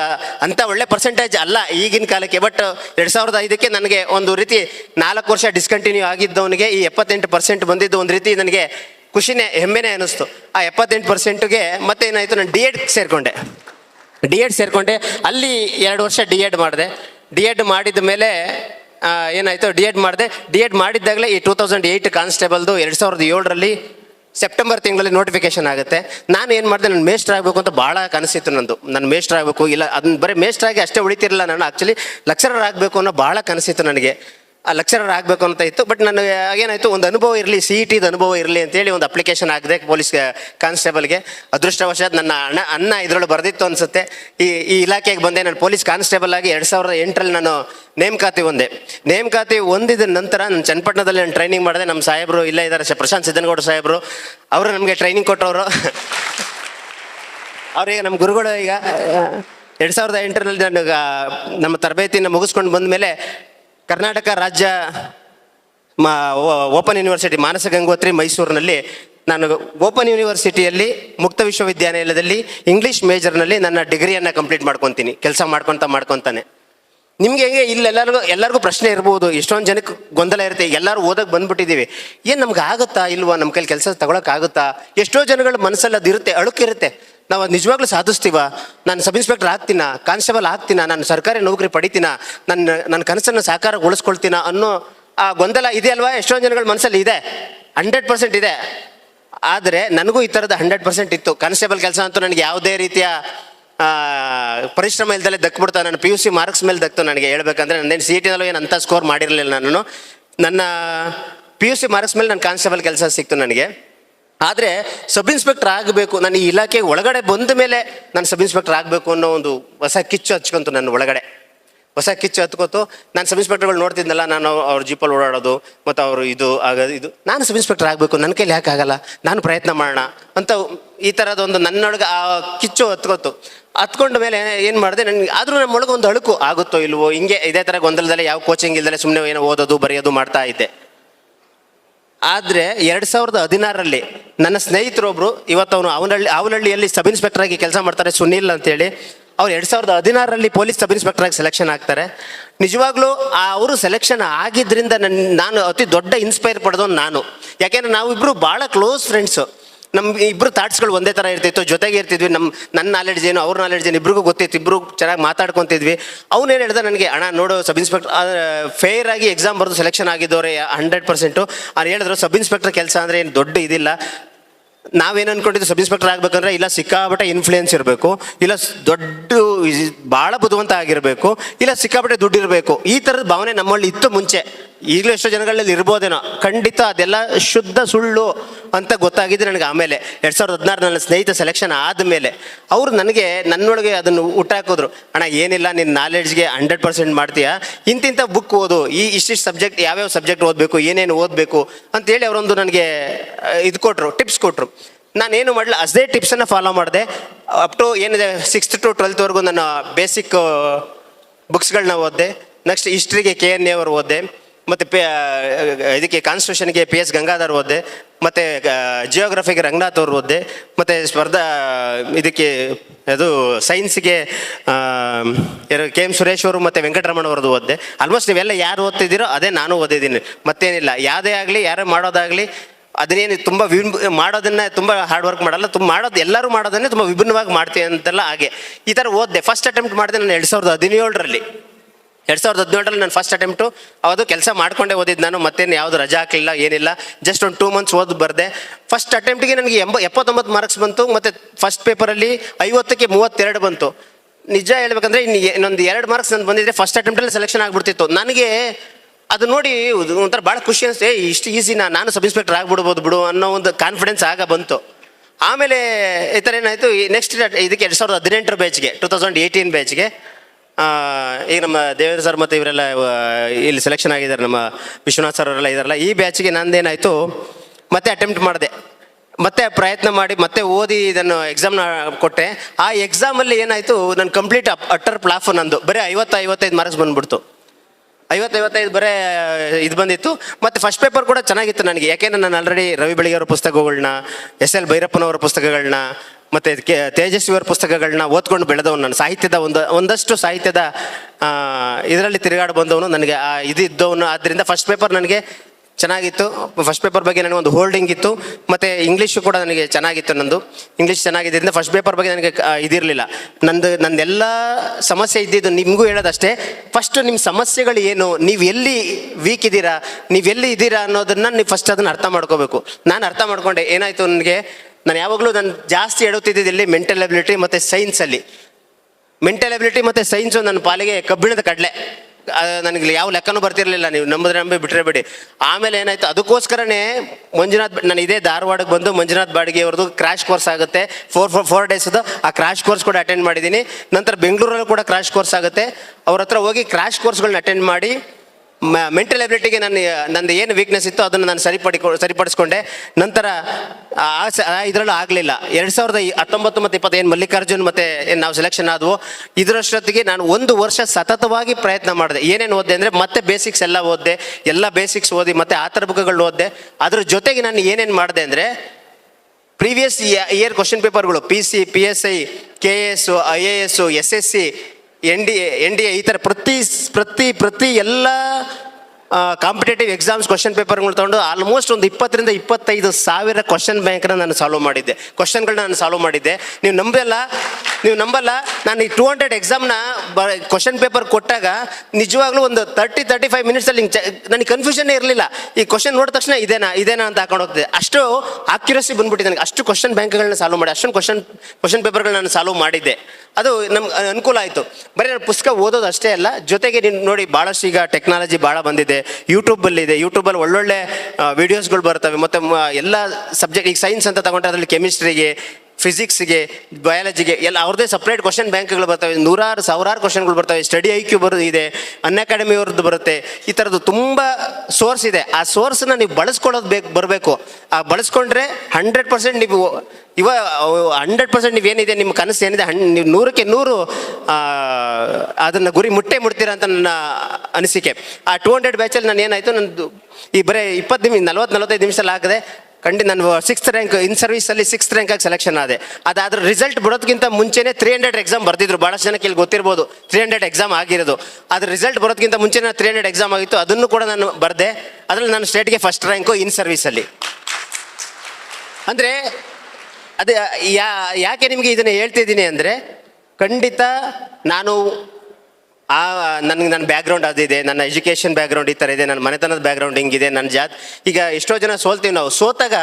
ಅಂಥ ಒಳ್ಳೆ ಪರ್ಸೆಂಟೇಜ್ ಅಲ್ಲ ಈಗಿನ ಕಾಲಕ್ಕೆ ಬಟ್ ಎರಡು ಸಾವಿರದ ಐದಕ್ಕೆ ನನಗೆ ಒಂದು ರೀತಿ ನಾಲ್ಕು ವರ್ಷ ಡಿಸ್ಕಂಟಿನ್ಯೂ ಆಗಿದ್ದವನಿಗೆ ಈ ಎಪ್ಪತ್ತೆಂಟು ಪರ್ಸೆಂಟ್ ಬಂದಿದ್ದು ಒಂದು ರೀತಿ ನನಗೆ ಖುಷಿನೇ, ಹೆಮ್ಮೆನೇ ಅನ್ನಿಸ್ತು. ಆ ಎಪ್ಪತ್ತೆಂಟು ಪರ್ಸೆಂಟ್ಗೆ ಮತ್ತೆ ಏನಾಯಿತು ನಾನು ಡಿ ಎಡ್ ಸೇರಿಕೊಂಡೆ. ಡಿ ಎಡ್ ಸೇರಿಕೊಂಡೆ. ಅಲ್ಲಿ ಎರಡು ವರ್ಷ ಡಿ ಎಡ್ ಮಾಡಿದೆ. ಡಿ ಎಡ್ ಮಾಡಿದ ಮೇಲೆ ಏನಾಯಿತು? ಡಿ ಎಡ್ ಮಾಡಿದೆ. ಡಿ ಎಡ್ ಮಾಡಿದ್ದಾಗಲೇ ಈ ಟೂ ತೌಸಂಡ್ ಏಯ್ಟ್ ಕಾನ್ಸ್ಟೇಬಲ್ದು ಎರಡು ಸಾವಿರದ ಏಳರಲ್ಲಿ ಸೆಪ್ಟೆಂಬರ್ ತಿಂಗಳಲ್ಲಿ ನೋಟಿಫಿಕೇಶನ್ ಆಗುತ್ತೆ. ನಾನು ಏನು ಮಾಡಿದೆ? ನಾನು ಮೇಸ್ಟ್ರ್ ಆಗಬೇಕು ಅಂತ ಭಾಳ ಕನಸಿತ್ತು ನಂದು. ನಾನು ಮೇಸ್ಟ್ರ್ ಆಗಬೇಕು, ಇಲ್ಲ ಅದನ್ನ ಬರೀ ಮೇಸ್ಟ್ರ್ ಆಗಿ ಅಷ್ಟೇ ಉಳಿತಿರಲಿಲ್ಲ ನಾನು. ಆ್ಯಕ್ಚುಲಿ ಲೆಕ್ಚರರ್ ಆಗಬೇಕು ಅನ್ನೋ ಭಾಳ ಕನಸಿತ್ತು ನನಗೆ. ಆ ಲೆಕ್ಚರರ್ ಆಗಬೇಕು ಅಂತ ಇತ್ತು. ಬಟ್ ನನಗೆ ಏನಾಯಿತು ಒಂದು ಅನುಭವ ಇರಲಿ ಸಿ ಇ ಟಿದು ಅನುಭವ ಇರಲಿ ಅಂತೇಳಿ ಒಂದು ಅಪ್ಲಿಕೇಶನ್ ಹಾಕಿದೆ ಪೊಲೀಸ್ ಕಾನ್ಸ್ಟೇಬಲ್ಗೆ ಅದೃಷ್ಟವಶಾತ್ ನನ್ನ ಅಣ್ಣ ಅನ್ನ ಇದರೊಳಗೆ ಬರೆದಿತ್ತು ಅನಿಸುತ್ತೆ. ಈ ಈ ಇಲಾಖೆಗೆ ಬಂದೆ ನಾನು ಪೊಲೀಸ್ ಕಾನ್ಸ್ಟೇಬಲ್ ಆಗಿ ಎರಡು ಸಾವಿರದ ಎಂಟರಲ್ಲಿ ನಾನು ನೇಮಕಾತಿ ಒಂದೆ ನೇಮಕಾತಿ ಹೊಂದಿದ ನಂತರ ನಾನು ಚನ್ನಪಟ್ಟಣದಲ್ಲಿ ನಾನು ಟ್ರೈನಿಂಗ್ ಮಾಡಿದೆ. ನಮ್ಮ ಸಾಹೇಬರು ಇಲ್ಲ ಇದ್ದಾರೆ ಪ್ರಶಾಂತ್ ಸಿದ್ದನಗೌಡ ಸಾಹೇಬರು. ಅವರು ನಮಗೆ ಟ್ರೈನಿಂಗ್ ಕೊಟ್ಟವರು. ಅವ್ರಿಗೆ ನಮ್ಮ ಗುರುಗಳು ಈಗ. ಎರಡು ಸಾವಿರದ ಎಂಟರಲ್ಲಿ ನನಗೆ ನಮ್ಮ ತರಬೇತಿನ ಮುಗಿಸ್ಕೊಂಡು ಬಂದ ಮೇಲೆ ಕರ್ನಾಟಕ ರಾಜ್ಯ ಓಪನ್ ಯೂನಿವರ್ಸಿಟಿ ಮಾನಸ ಗಂಗೋತ್ರಿ ಮೈಸೂರಿನಲ್ಲಿ ನಾನು ಓಪನ್ ಯೂನಿವರ್ಸಿಟಿಯಲ್ಲಿ ಮುಕ್ತ ವಿಶ್ವವಿದ್ಯಾನಿಲಯದಲ್ಲಿ ಇಂಗ್ಲೀಷ್ ಮೇಜರ್ನಲ್ಲಿ ನನ್ನ ಡಿಗ್ರಿಯನ್ನು ಕಂಪ್ಲೀಟ್ ಮಾಡ್ಕೊತೀನಿ. ಕೆಲಸ ಮಾಡ್ಕೊತ ಮಾಡ್ಕೊತಾನೆ. ನಿಮ್ಗೆ ಹೆಂಗೆ ಇಲ್ಲೆಲ್ಲರಿಗೂ ಎಲ್ಲರಿಗೂ ಪ್ರಶ್ನೆ ಇರ್ಬೋದು. ಎಷ್ಟೊಂದು ಜನಕ್ಕೆ ಗೊಂದಲ ಇರುತ್ತೆ. ಎಲ್ಲರೂ ಓದಕ್ಕೆ ಬಂದ್ಬಿಟ್ಟಿದ್ದೀವಿ ಏನು ನಮ್ಗೆ ಆಗುತ್ತಾ ಇಲ್ವಾ? ನಮ್ಮ ಕೈಲಿ ಕೆಲಸ ತಗೊಳಕ್ಕಾಗುತ್ತಾ ಎಷ್ಟೋ ಜನಗಳ ಮನಸ್ಸಲ್ಲಿ ಅದು ಇರುತ್ತೆ ಅಳುಕಿರುತ್ತೆ. ನಾವು ಅದು ನಿಜವಾಗ್ಲೂ ಸಾಧಿಸ್ತೀವ? ನಾನು ಸಬ್ ಇನ್ಸ್ಪೆಕ್ಟರ್ ಆಗ್ತೀನ? ಕಾನ್ಸ್ಟೇಬಲ್ ಆಗ್ತೀನ? ನಾನು ಸರ್ಕಾರಿ ನೌಕರಿ ಪಡಿತೀನ? ನನ್ನ ನನ್ನ ಕನಸನ್ನು ಸಾಕಾರಗೊಳಿಸ್ಕೊಳ್ತೀನ ಅನ್ನೋ ಆ ಗೊಂದಲ ಇದೆ ಅಲ್ವಾ ಎಷ್ಟೊಂದು ಜನಗಳ ಮನಸ್ಸಲ್ಲಿ ಇದೆ. ಹಂಡ್ರೆಡ್ ಪರ್ಸೆಂಟ್ ಇದೆ. ಆದರೆ ನನಗೂ ಈ ಥರದ ಹಂಡ್ರೆಡ್ ಪರ್ಸೆಂಟ್ ಇತ್ತು. ಕಾನ್ಸ್ಟೇಬಲ್ ಕೆಲಸ ಅಂತೂ ನನಗೆ ಯಾವುದೇ ರೀತಿಯ ಪರಿಶ್ರಮ ಇಲ್ದಲೇ ದಕ್ಬಿಡ್ತಾ ನಾನು ಪಿ ಯು ಸಿ ಮಾರ್ಕ್ಸ್ ಮೇಲೆ ದಕ್ತು ನನಗೆ. ಹೇಳ್ಬೇಕಂದ್ರೆ ನನ್ನೇನು ಸಿ ಟಿನಲ್ಲೂ ಏನು ಅಂಥ ಸ್ಕೋರ್ ಮಾಡಿರಲಿಲ್ಲ ನಾನು ನನ್ನ ಪಿ ಯು ಸಿ ಮಾರ್ಕ್ಸ್ ಮೇಲೆ ನನ್ನ ಕಾನ್ಸ್ಟೇಬಲ್ ಕೆಲಸ ಸಿಕ್ತು ನನಗೆ. ಆದರೆ ಸಬ್ ಇನ್ಸ್ಪೆಕ್ಟರ್ ಆಗಬೇಕು, ನಾನು ಈ ಇಲಾಖೆ ಒಳಗಡೆ ಬಂದ ಮೇಲೆ ನಾನು ಸಬ್ ಇನ್ಸ್ಪೆಕ್ಟರ್ ಆಗಬೇಕು ಅನ್ನೋ ಒಂದು ಹೊಸ ಕಿಚ್ಚು ಹಚ್ಕೊಂತು ನನ್ನ ಒಳಗಡೆ. ಹೊಸ ಕಿಚ್ಚು ಹತ್ಕೋತು, ನಾನು ಸಬ್ ಇನ್ಸ್ಪೆಕ್ಟರ್ಗಳು ನೋಡ್ತಿದ್ನಲ್ಲ ನಾನು ಅವ್ರ ಜೀಪಲ್ಲಿ ಓಡಾಡೋದು, ಮತ್ತು ಅವರು ಇದು ಆಗೋದು ಇದು. ನಾನು ಸಬ್ ಇನ್ಸ್ಪೆಕ್ಟರ್ ಆಗಬೇಕು, ನನ್ನ ಕೈಲಿ ಯಾಕೆ ಆಗಲ್ಲ? ನಾನು ಪ್ರಯತ್ನ ಮಾಡೋಣ ಅಂತ ಈ ಥರದೊಂದು ನನ್ನೊಳಗೆ ಆ ಕಿಚ್ಚು ಹತ್ಕೋತು. ಹತ್ಕೊಂಡ ಮೇಲೆ ಏನು ಮಾಡಿದೆ, ನನಗೆ ಆದರೂ ನಮ್ಮೊಳಗೆ ಒಂದು ಅಳುಕು ಆಗುತ್ತೋ ಇಲ್ವೋ, ಹಿಂಗೆ ಇದೇ ಥರ ಗೊಂದಲದಲ್ಲೇ ಯಾವ ಕೋಚಿಂಗ್ ಇಲ್ದಲೆ ಸುಮ್ಮನೆ ಏನೋ ಓದೋದು, ಬರೆಯೋದು ಮಾಡ್ತಾ ಇದ್ದೆ. ಆದರೆ ಎರಡು ಸಾವಿರದ ಹದಿನಾರರಲ್ಲಿ ನನ್ನ ಸ್ನೇಹಿತರೊಬ್ಬರು ಇವತ್ತು ಅವನು ಅವನಹಳ್ಳಿ, ಅವನಹಳ್ಳಿಯಲ್ಲಿ ಸಬ್ ಇನ್ಸ್ಪೆಕ್ಟರ್ ಆಗಿ ಕೆಲಸ ಮಾಡ್ತಾರೆ ಸುನಿಲ್ ಅಂತೇಳಿ. ಅವ್ರು ಎರಡು ಸಾವಿರದ ಹದಿನಾರರಲ್ಲಿ ಪೊಲೀಸ್ ಸಬ್ ಇನ್ಸ್ಪೆಕ್ಟರ್ ಆಗಿ ಸೆಲೆಕ್ಷನ್ ಆಗ್ತಾರೆ. ನಿಜವಾಗ್ಲೂ ಅವರು ಸೆಲೆಕ್ಷನ್ ಆಗಿದ್ದರಿಂದ ನನ್ನ ನಾನು ಅತಿ ದೊಡ್ಡ ಇನ್ಸ್ಪೈರ್ ಪಡೆದವನು ನಾನು. ಯಾಕೆಂದರೆ ನಾವಿಬ್ಬರು ಭಾಳ ಕ್ಲೋಸ್ ಫ್ರೆಂಡ್ಸು ನಮ್ಮ ಇಬ್ಬರು ಥಾಟ್ಸ್ಗಳು ಒಂದೇ ಥರ ಇರ್ತಿತ್ತು. ಜೊತೆಗೆ ಇರ್ತಿದ್ವಿ ನಮ್ಮ ನನ್ನ ನಾಲೆಡ್ಜ್ ಏನು, ಅವ್ರ ನಾಲೆಡ್ಜ್ ಏನು, ಇಬ್ರಿಗೂ ಗೊತ್ತಿತ್ತು. ಇಬ್ಬರು ಚೆನ್ನಾಗಿ ಮಾತಾಡ್ಕೊತಿದ್ವಿ. ಅವನೇನು ಹೇಳ್ದೆ ನನಗೆ, ಅಣ್ಣ, ನೋಡು ಸಬ್ ಇನ್ಸ್ಪೆಕ್ಟರ್ ಫೇರ್ ಆಗಿ ಎಕ್ಸಾಮ್ ಬರೆದು ಸೆಲೆಕ್ಷನ್ ಆಗಿದ್ದವ್ರೆ ಹಂಡ್ರೆಡ್ ಪರ್ಸೆಂಟು ಅವ್ರು ಹೇಳಿದ್ರು ಸಬ್ ಇನ್ಸ್ಪೆಕ್ಟರ್ ಕೆಲಸ ಅಂದರೆ ಏನು ದೊಡ್ಡ ಇದಿಲ್ಲ. ನಾವೇನು ಅನ್ಕೊಂಡಿದ್ದು ಸಬ್ ಇನ್ಸ್ಪೆಕ್ಟರ್ ಆಗಬೇಕಂದ್ರೆ ಇಲ್ಲ ಸಿಕ್ಕಾಪಟ್ಟೆ ಇನ್ಫ್ಲೂಯೆನ್ಸ್ ಇರಬೇಕು, ಇಲ್ಲ ದೊಡ್ಡ ಭಾಳ ಬುದ್ಧಿವಂತ ಆಗಿರಬೇಕು, ಇಲ್ಲ ಸಿಕ್ಕಾಪಟ್ಟೆ ದುಡ್ಡು ಇರಬೇಕು. ಈ ಥರದ ಭಾವನೆ ನಮ್ಮಲ್ಲಿ ಇತ್ತು ಮುಂಚೆ. ಈಗಲೂ ಎಷ್ಟೋ ಜನಗಳಲ್ಲಿ ಇರ್ಬೋದೇನೋ. ಖಂಡಿತ ಅದೆಲ್ಲ ಶುದ್ಧ ಸುಳ್ಳು ಅಂತ ಗೊತ್ತಾಗಿದೆ ನನಗೆ ಆಮೇಲೆ. ಎರಡು ಸಾವಿರದ ಹದಿನಾರು ನನ್ನ ಸ್ನೇಹಿತ ಸೆಲೆಕ್ಷನ್ ಆದಮೇಲೆ. ಅವರು ನನಗೆ ನನ್ನೊಳಗೆ ಅದನ್ನು ಹುಟ್ಟಾಕಿದ್ರು ಅಣ್ಣ, ಏನಿಲ್ಲ, ನಿನ್ನ ನಾಲೆಡ್ಜ್ಗೆ ಹಂಡ್ರೆಡ್ ಪರ್ಸೆಂಟ್ ಮಾಡ್ತೀಯಾ? ಇಂತಿಂಥ ಬುಕ್ ಓದು. ಈ ಇಷ್ಟಿಷ್ಟು ಸಬ್ಜೆಕ್ಟ್ ಯಾವ್ಯಾವ ಸಬ್ಜೆಕ್ಟ್ ಓದಬೇಕು, ಏನೇನು ಓದಬೇಕು? ಅಂತೇಳಿ ಅವರೊಂದು ನನಗೆ ಇದು ಕೊಟ್ಟರು ಟಿಪ್ಸ್ ಕೊಟ್ಟರು ನಾನೇನು ಮಾಡಲಿಲ್ಲ ಅದೇ ಟಿಪ್ಸನ್ನು ಫಾಲೋ ಮಾಡಿದೆ. ಅಪ್ ಟು ಏನಿದೆ ಸಿಕ್ಸ್ತ್ ಟು ಟ್ವೆಲ್ತ್ವರೆಗೂ ನಾನು ಬೇಸಿಕ್ ಬುಕ್ಸ್ಗಳನ್ನ ಓದಿದೆ. ನೆಕ್ಸ್ಟ್ ಹಿಸ್ಟ್ರಿಗೆ ಕೆ ಎನ್ ಎ ಅವರು ಓದಿದೆ. ಮತ್ತು ಪೇ ಇದಕ್ಕೆ ಕಾನ್ಸ್ಟಿಟ್ಯೂಷನ್ಗೆ ಪಿ ಎಸ್ ಗಂಗಾಧರ್ ಓದ್ದೆ ಮತ್ತು ಜಿಯೋಗ್ರಫಿಗೆ ರಂಗನಾಥ್ ಅವರು ಓದ್ದೆ ಮತ್ತು ಸ್ಪರ್ಧಾ, ಇದಕ್ಕೆ ಅದು ಸೈನ್ಸ್ಗೆ ಕೆ ಎಂ ಸುರೇಶ್ ಅವರು ಮತ್ತು ವೆಂಕಟರಮಣ ಅವ್ರದ್ದು ಓದ್ದೆ ಆಲ್ಮೋಸ್ಟ್ ನೀವೆಲ್ಲ ಯಾರು ಓದ್ತಿದ್ದೀರೋ ಅದೇ ನಾನು ಓದಿದ್ದೀನಿ. ಮತ್ತೇನಿಲ್ಲ ಯಾವುದೇ ಆಗಲಿ, ಯಾರೇ ಮಾಡೋದಾಗಲಿ, ಅದನ್ನೇನು ತುಂಬ ವಿನ್ ಮಾಡೋದನ್ನ ತುಂಬ ಹಾರ್ಡ್ ವರ್ಕ್ ಮಾಡಲ್ಲ, ತುಂಬ ಮಾಡೋದು, ಎಲ್ಲರೂ ಮಾಡೋದನ್ನೇ ತುಂಬ ವಿಭಿನ್ನವಾಗಿ ಮಾಡ್ತೀವಿ ಅಂತೆಲ್ಲ ಹಾಗೆ. ಈ ಥರ ಓದಿದೆ. ಫಸ್ಟ್ ಅಟೆಂಪ್ಟ್ ಮಾಡಿದೆ ನಾನು ಎರಡು ಸಾವಿರದ ಹದಿನೇಳರಲ್ಲಿ. ಎರಡು ಸಾವಿರದ ಹದಿನೇಳರಲ್ಲಿ ನಾನು ಫಸ್ಟ್ ಅಟೆಂಪ್ಟು ಅದು ಕೆಲಸ ಮಾಡ್ಕೊಂಡೇ ಓದಿದ್ದು ನಾನು, ಮತ್ತೇನು ಯಾವುದು ರಜಾ ಹಾಕಲಿಲ್ಲ, ಏನಿಲ್ಲ. ಜಸ್ಟ್ ಒಂದು ಟೂ ಮಂತ್ಸ್ ಓದಿ ಬರದೆ. ಫಸ್ಟ್ ಅಟೆಂಪ್ಟಿಗೆ ನನಗೆ ಎಂಬ, ಎಪ್ಪತ್ತೊಂಬತ್ತು ಮಾರ್ಕ್ಸ್ ಬಂತು, ಮತ್ತು ಫಸ್ಟ್ ಪೇಪರಲ್ಲಿ ಐವತ್ತಕ್ಕೆ ಮೂವತ್ತೆರಡು ಬಂತು. ನಿಜ ಹೇಳ್ಬೇಕಂದ್ರೆ ಇನ್ನು ಇನ್ನೊಂದು ಎರಡು ಮಾರ್ಕ್ಸ್ ನಾನು ಬಂದಿದ್ರೆ ಫಸ್ಟ್ ಅಟೆಂಪ್ಟಲ್ಲಿ ಸೆಲೆಕ್ಷನ್ ಆಗಿಬಿಡ್ತಿತ್ತು. ನನಗೆ ಅದು ನೋಡಿ ಒಂಥರ ಭಾಳ ಖುಷಿ ಅನಿಸುತ್ತೆ ಇಷ್ಟು ಈಸಿನ ನಾನು ಸಬ್ ಇನ್ಸ್ಪೆಕ್ಟರ್ ಆಗಿಬಿಡ್ಬೋದು ಬಿಡು ಅನ್ನೋ ಒಂದು ಕಾನ್ಫಿಡೆನ್ಸ್ ಆಗ ಬಂತು. ಆಮೇಲೆ ಈ ಥರ ಏನಾಯಿತು ನೆಕ್ಸ್ಟ್ ಇದಕ್ಕೆ ಎರಡು ಸಾವಿರದ ಹದಿನೆಂಟರ ಬ್ಯಾಚ್ಗೆ ಟೂ ತೌಸಂಡ್ ಏಯ್ಟೀನ್ ಬ್ಯಾಚ್ಗೆ ಈಗ ನಮ್ಮ ದೇವೇಂದ್ರ ಸರ್ ಮತ್ತು ಇವರೆಲ್ಲ ಇಲ್ಲಿ ಸೆಲೆಕ್ಷನ್ ಆಗಿದ್ದಾರೆ, ನಮ್ಮ ವಿಶ್ವನಾಥ್ ಸರ್ ಅವರೆಲ್ಲ ಇದಾರಲ್ಲ, ಈ ಬ್ಯಾಚ್ಗೆ ನಂದೇನಾಯಿತು, ಮತ್ತೆ ಅಟೆಂಪ್ಟ್ ಮಾಡಿದೆ. ಮತ್ತೆ ಪ್ರಯತ್ನ ಮಾಡಿ, ಮತ್ತೆ ಓದಿ ಇದನ್ನು ಎಕ್ಸಾಮ್ನ ಕೊಟ್ಟೆ. ಆ ಎಕ್ಸಾಮಲ್ಲಿ ಏನಾಯಿತು ನನ್ನ ಕಂಪ್ಲೀಟ್ ಅಟ್ಟರ್ ಪ್ಲಾಫ್ ನಂದು. ಬರೀ ಐವತ್ತು ಐವತ್ತೈದು ಮಾರ್ಕ್ಸ್ ಬಂದ್ಬಿಡ್ತು. ಐವತ್ತು ಐವತ್ತೈದು ಬರೇ, ಇದು ಬಂದಿತ್ತು. ಮತ್ತು ಫಸ್ಟ್ ಪೇಪರ್ ಕೂಡ ಚೆನ್ನಾಗಿತ್ತು ನನಗೆ. ಯಾಕೆಂದ್ರೆ ನಾನು ಆಲ್ರೆಡಿ ರವಿ ಬೆಳಿಗೆಯವರ ಪುಸ್ತಕಗಳನ್ನ ಎಸ್ ಎಲ್ ಭೈರಪ್ಪನವರ ಪುಸ್ತಕಗಳನ್ನ ಮತ್ತು ತೇಜಸ್ವಿಯವರ ಪುಸ್ತಕಗಳನ್ನ ಓದ್ಕೊಂಡು ಬೆಳೆದವನು ನಾನು ಸಾಹಿತ್ಯದ ಒಂದು, ಒಂದಷ್ಟು ಸಾಹಿತ್ಯದ ಇದರಲ್ಲಿ ತಿರುಗಾಡಿ ಬಂದವನು. ನನಗೆ ಆ ಇದು ಇದ್ದವನು ಆದ್ದರಿಂದ ಫಸ್ಟ್ ಪೇಪರ್ ನನಗೆ ಚೆನ್ನಾಗಿತ್ತು. ಫಸ್ಟ್ ಪೇಪರ್ ಬಗ್ಗೆ ನನಗೆ ಒಂದು ಹೋಲ್ಡಿಂಗ್ ಇತ್ತು. ಮತ್ತು ಇಂಗ್ಲೀಷು ಕೂಡ ನನಗೆ ಚೆನ್ನಾಗಿತ್ತು ನಂದು. ಇಂಗ್ಲೀಷ್ ಚೆನ್ನಾಗಿದ್ದರಿಂದ ಫಸ್ಟ್ ಪೇಪರ್ ಬಗ್ಗೆ ನನಗೆ ಇದಿರಲಿಲ್ಲ. ನಂದು, ನಂದೆಲ್ಲ ಸಮಸ್ಯೆ ಇದ್ದಿದ್ದು ನಿಮಗೂ ಹೇಳೋದಷ್ಟೇ. ಫಸ್ಟ್ ನಿಮ್ಮ ಸಮಸ್ಯೆಗಳು ಏನು? ನೀವು ಎಲ್ಲಿ ವೀಕ್ ಇದ್ದೀರಾ? ನೀವು ಎಲ್ಲಿ ಇದ್ದೀರಾ ಅನ್ನೋದನ್ನ ನೀವು ಫಸ್ಟ್ ಅದನ್ನು ಅರ್ಥ ಮಾಡ್ಕೋಬೇಕು. ನಾನು ಅರ್ಥ ಮಾಡ್ಕೊಂಡೆ. ಏನಾಯಿತು ನನಗೆ? ನಾನು ಯಾವಾಗಲೂ ನಾನು ಜಾಸ್ತಿ ಎಡುತ್ತಿದ್ದಿದ್ದು ಮೆಂಟಲ್ ಅಬಿಲಿಟಿ ಮತ್ತು ಸೈನ್ಸಲ್ಲಿ ಮೆಂಟಲ್ ಅಬಿಲಿಟಿ ಮತ್ತು ಸೈನ್ಸು ನನ್ನ ಪಾಲಿಗೆ ಕಬ್ಬಿಣದ ಕಡಲೆ. ನನಗೆ ಯಾವ ಲೆಕ್ಕನೂ ಬರ್ತಿರ್ಲಿಲ್ಲ. ನೀವು ನಂಬಿದ್ರೆ ನಂಬಿ ಬಿಟ್ಟರೆ ಬಿಡಿ. ಆಮೇಲೆ ಏನಾಯ್ತು? ಅದಕ್ಕೋಸ್ಕರನೇ ಮಂಜುನಾಥ್ ನಾನು ಇದೇ ಧಾರವಾಡಕ್ಕೆ ಬಂದು ಮಂಜುನಾಥ್ ಬಾಡಿಗೆ ಅವ್ರದ್ದು ಕ್ರಾಶ್ ಕೋರ್ಸ್ ಆಗುತ್ತೆ ಫೋರ್ ಫೋರ್ ಫೋರ್ ಡೇಸ್ದು ಆ ಕ್ರಾಶ್ ಕೋರ್ಸ್ ಕೂಡ ಅಟೆಂಡ್ ಮಾಡಿದ್ದೀನಿ. ನಂತರ ಬೆಂಗಳೂರಲ್ಲೂ ಕೂಡ ಕ್ರಾಶ್ ಕೋರ್ಸ್ ಆಗುತ್ತೆ. ಅವ್ರ ಹತ್ರ ಹೋಗಿ ಕ್ರಾಶ್ ಕೋರ್ಸ್ಗಳನ್ನ ಅಟೆಂಡ್ ಮಾಡಿ ಮೆಂಟಲ್ ಎಬಿಲಿಟಿಗೆ ನನ್ನ, ನಂದು ಏನು ವೀಕ್ನೆಸ್ ಇತ್ತು ಅದನ್ನು ನಾನು ಸರಿಪಡಿಕೊ, ಸರಿಪಡಿಸ್ಕೊಂಡೆ. ನಂತರ, ಆ ಸ- ಇದರಲ್ಲೂ ಆಗಲಿಲ್ಲ. ಎರಡು ಸಾವಿರದ ಹತ್ತೊಂಬತ್ತು ಮತ್ತು ಇಪ್ಪತ್ತು ಏನು ಮಲ್ಲಿಕಾರ್ಜುನ್ ಮತ್ತು ಏನು ನಾವು ಸೆಲೆಕ್ಷನ್ ಆದವು. ಇದರಷ್ಟೊತ್ತಿಗೆ ನಾನು ಒಂದು ವರ್ಷ ಸತತವಾಗಿ ಪ್ರಯತ್ನ ಮಾಡಿದೆ. ಏನೇನು ಓದಿದೆ ಅಂದರೆ ಮತ್ತೆ ಬೇಸಿಕ್ಸ್ ಎಲ್ಲ ಓದಿದೆ. ಎಲ್ಲ ಬೇಸಿಕ್ಸ್ ಓದಿ ಮತ್ತೆ ಆ ಥರ ಬುಕ್ಗಳು ಓದಿದೆ. ಅದ್ರ ಜೊತೆಗೆ ನಾನು ಏನೇನು ಮಾಡಿದೆ ಅಂದರೆ ಪ್ರೀವಿಯಸ್ ಇಯರ್ ಕ್ವಶನ್ ಪೇಪರ್ಗಳು P C P S I K A S I S S C N D N D A ಈ ಥರ ಪ್ರತಿ ಪ್ರತಿ ಪ್ರತಿ ಎಲ್ಲ ಕಾಂಪಿಟೇಟಿವ್ ಎಕ್ಸಾಮ್ಸ್ ಕ್ವಶನ್ ಪೇಪರ್ಗಳು ತೊಗೊಂಡು ಆಲ್ಮೋಸ್ಟ್ ಒಂದು ಇಪ್ಪತ್ತರಿಂದ ಇಪ್ಪತ್ತೈದು ಸಾವಿರ ಕ್ವಶನ್ ಬ್ಯಾಂಕ್ನ ನಾನು ಸಾಲ್ವ್ ಮಾಡಿದ್ದೆ. ಕ್ವಶನ್ಗಳನ್ನ ನಾನು ಸಾಲ್ವ್ ಮಾಡಿದ್ದೆ. ನೀವು ನಂಬಲ್ಲ ನೀವು ನಂಬಲ್ಲ, ನಾನು ಈ ಟೂ ಹಂಡ್ರೆಡ್ ಎಕ್ಸಾಮ್ನ ಬ ಕ್ವಶನ್ ಪೇಪರ್ ಕೊಟ್ಟಾಗ ನಿಜವಾಗ್ಲೂ ಒಂದು ತರ್ಟಿ ತರ್ಟಿ ಫೈವ್ ಮಿನಿಟ್ಸಲ್ಲಿ ನನಗೆ ಕನ್ಫ್ಯೂಷನ್ ಇರಲಿಲ್ಲ. ಈ ಕ್ವಶನ್ ನೋಡಿದ ತಕ್ಷಣ ಇದೇನಾ ಇದೇನಾ ಅಂತ ಹಾಕೊಂಡು ಹೋಗ್ತಿದೆ ಅಷ್ಟು ಆಕ್ಯುರಸಿ ಬಂದ್ಬಿಟ್ಟಿದೆ ನನಗೆ. ಅಷ್ಟು ಕ್ವಶನ್ ಬ್ಯಾಂಕ್ಗಳನ್ನ ಸಾಲ್ವ್ ಮಾಡಿ, ಅಷ್ಟೊಂದು ಕ್ವಶನ್ ಕ್ವಶನ್ ಪೇಪರ್ಗಳನ್ನ ನಾನು ಸಾಲ್ವ್ ಮಾಡಿದ್ದೆ. ಅದು ನಮ್ಗೆ ಅನುಕೂಲ ಆಯಿತು. ಬರೀ ನಾನು ಪುಸ್ತಕ ಓದೋದು ಅಷ್ಟೇ ಅಲ್ಲ, ಜೊತೆಗೆ ನೀನು ನೋಡಿ ಭಾಳಷ್ಟು ಈಗ ಟೆಕ್ನಾಲಜಿ ಭಾಳ ಬಂದಿದೆ. ಯೂಟ್ಯೂಬಲ್ಲಿದೆ ಯೂಟ್ಯೂಬಲ್ಲಿ ಒಳ್ಳೊಳ್ಳೆ ವೀಡಿಯೋಸ್ಗಳು ಬರ್ತವೆ. ಮತ್ತು ಎಲ್ಲ ಸಬ್ಜೆಕ್ಟ್ ಈಗ ಸೈನ್ಸ್ ಅಂತ ತಗೊಂಡ್ರೆ ಅದರಲ್ಲಿ ಕೆಮಿಸ್ಟ್ರಿಗೆ ಫಿಸಿಕ್ಸ್ಗೆ ಬಯಾಲಜಿಗೆ ಎಲ್ಲ ಅವ್ರದ್ದೇ ಸಪ್ರೇಟ್ ಕ್ವಶನ್ ಬ್ಯಾಂಕ್ಗಳು ಬರ್ತವೆ. ನೂರಾರು, ಸಾವಿರಾರು ಕ್ವಶನ್ಗಳು ಬರ್ತವೆ. ಸ್ಟಡಿ ಐ ಕ್ಯೂ ಬರೋದು ಇದೆ ಅನ್ ಅಕಾಡೆಮಿ ಅವ್ರದ್ದು ಬರುತ್ತೆ. ಈ ಥರದ್ದು ತುಂಬ ಸೋರ್ಸ್ ಇದೆ. ಆ ಸೋರ್ಸನ್ನ ನೀವು ಬಳಸ್ಕೊಳ್ಳೋದು ಬೇಕು, ಬರಬೇಕು. ಆ ಬಳಸ್ಕೊಂಡ್ರೆ ಹಂಡ್ರೆಡ್ ಪರ್ಸೆಂಟ್ ನೀವು ಇವ ಹಂಡ್ರೆಡ್ ಪರ್ಸೆಂಟ್ ನೀವೇನಿದೆ ನಿಮ್ಮ ಕನಸು ಏನಿದೆ ಹಣ್ ನೀವು ನೂರಕ್ಕೆ ನೂರು ಅದನ್ನು ಗುರಿ ಮುಟ್ಟೆ ಮುಟ್ತೀರ ಅಂತ ನನ್ನ ಅನಿಸಿಕೆ. ಆ ಟೂ ಹಂಡ್ರೆಡ್ ಬ್ಯಾಚಲ್ಲಿ ನಾನು ಏನಾಯಿತು ನನ್ನದು ಈ ಬರೀ ಇಪ್ಪತ್ತು ನಿಮಿಷ ನಲ್ವತ್ತು, ನಲ್ವತ್ತೈದು ನಿಮಿಷದಲ್ಲಿ ಆಗದೆ ಖಂಡಿತ ನಾನು ಸಿಕ್ಸ್ತ್ ರ್ಯಾಂಕ್ ಇನ್ ಸರ್ವಿಸಲ್ಲಿ ಸಿಕ್ಸ್ತ್ ರ್ಯಾಂಕಾಗಿ ಸೆಲೆಕ್ಷನ್ ಆದೆ. ಅದಾದ್ರ ರಿಸಲ್ಟ್ ಬರೋದಕ್ಕಿಂತ ಮುಂಚೆನೇ ತ್ರೀ ಹಂಡ್ರೆಡ್ ಎಕ್ಸಾಮ್ ಬರ್ದಿದ್ರು. ಭಾಳಷ್ಟು ಜನಕ್ಕೆ ಇಲ್ಲಿ ಗೊತ್ತಿರ್ಬೋದು. ತ್ರೀ ಹಂಡ್ರೆಡ್ ಎಕ್ಸಾಮ್ ಆಗಿರೋದು. ಅದ್ರ ರಿಸಲ್ಟ್ ಬರೋದಕ್ಕಿಂತ ಮುಂಚೆನೇ ತ್ರೀ ಹಂಡ್ರೆಡ್ ಎಕ್ಸಾಮ್ ಆಗಿತ್ತು. ಅದನ್ನು ಕೂಡ ನಾನು ಬರ್ದೆ. ಅದರಲ್ಲಿ ನಾನು ಸ್ಟೇಟ್ಗೆ ಫಸ್ಟ್ ರ್ಯಾಂಕು ಇನ್ ಸರ್ವಿಸಲ್ಲಿ ಅಂದರೆ, ಅದೇ ಯಾಕೆ ನಿಮಗೆ ಇದನ್ನು ಹೇಳ್ತಿದ್ದೀನಿ ಅಂದರೆ, ಖಂಡಿತ ನಾನು ಆ, ನನಗೆ ನನ್ನ ಬ್ಯಾಕ್ಗ್ರೌಂಡ್ ಅದಿದೆ ನನ್ನ ಎಜುಕೇಷನ್ ಬ್ಯಾಕ್ಗ್ರೌಂಡ್ ಈ ಥರ ಇದೆ ನನ್ನ ಮನೆತನದ ಬ್ಯಾಕ್ಗ್ರೌಂಡ್ ಹಿಂಗಿದೆ ನನ್ನ ಜಾತ್. ಈಗ ಎಷ್ಟೋ ಜನ ಸೋಲ್ತೀವಿ ನಾವು. ಸೋತಾಗ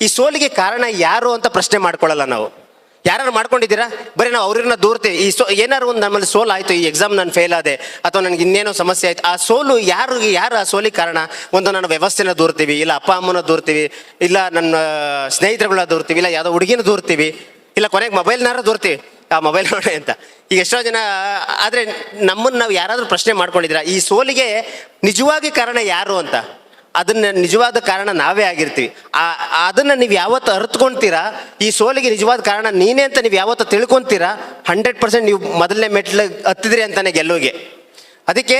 ಈ ಸೋಲಿಗೆ ಕಾರಣ ಯಾರು ಅಂತ ಪ್ರಶ್ನೆ ಮಾಡ್ಕೊಳ್ಳಲ್ಲ ನಾವು. ಯಾರು ಮಾಡ್ಕೊಂಡಿದ್ದೀರಾ? ಬರೀ ನಾವು ಅವ್ರನ್ನ ದೂರ್ತೀವಿ. ಈ ಸೋ ಏನಾರು ಒಂದು ನಮ್ಮಲ್ಲಿ ಸೋಲ್ ಆಯಿತು, ಈ ಎಕ್ಸಾಮ್ ನಾನು ಫೇಲ್ ಆದೆ, ಅಥವಾ ನನಗೆ ಇನ್ನೇನೋ ಸಮಸ್ಯೆ ಆಯ್ತು, ಆ ಸೋಲು ಯಾರು ಯಾರು ಆ ಸೋಲಿಗೆ ಕಾರಣ? ಒಂದು ನನ್ನ ವ್ಯವಸ್ಥೆನ ದೂರ್ತೀವಿ, ಇಲ್ಲ ಅಪ್ಪ ಅಮ್ಮನ ದೂರ್ತೀವಿ, ಇಲ್ಲ ನನ್ನ ಸ್ನೇಹಿತರುಗಳ ದೂರ್ತೀವಿ, ಇಲ್ಲ ಯಾವುದೋ ಹುಡುಗಿನ ದೂರ್ತೀವಿ, ಇಲ್ಲ ಕೊನೆಗೆ ಮೊಬೈಲ್ನಾರ ದೂರ್ತೀವಿ. ಆ ಮೊಬೈಲ್ ನೋಡಿ ಅಂತ. ಈಗ ಎಷ್ಟೋ ಜನ, ಆದರೆ ನಮ್ಮನ್ನು ನಾವು ಯಾರಾದರೂ ಪ್ರಶ್ನೆ ಮಾಡ್ಕೊಂಡಿದ್ದೀರಾ ಈ ಸೋಲಿಗೆ ನಿಜವಾಗಿ ಕಾರಣ ಯಾರು ಅಂತ? ಅದನ್ನ ನಿಜವಾದ ಕಾರಣ ನಾವೇ ಆಗಿರ್ತೀವಿ. ಆ, ಅದನ್ನು ನೀವು ಯಾವತ್ತು ಅರ್ಥಕೊಂತೀರಾ ಈ ಸೋಲಿಗೆ ನಿಜವಾದ ಕಾರಣ ನೀನೇ ಅಂತ ನೀವು ಯಾವತ್ತು ತಿಳ್ಕೊಂತೀರಾ? ಹಂಡ್ರೆಡ್ ಪರ್ಸೆಂಟ್ ನೀವು ಮೊದಲನೇ ಮೆಟ್ಲು ಹತ್ತಿದ್ರಿ ಅಂತಾನೆ ಗೆಲ್ಲುವಿಗೆ ಅದಕ್ಕೆ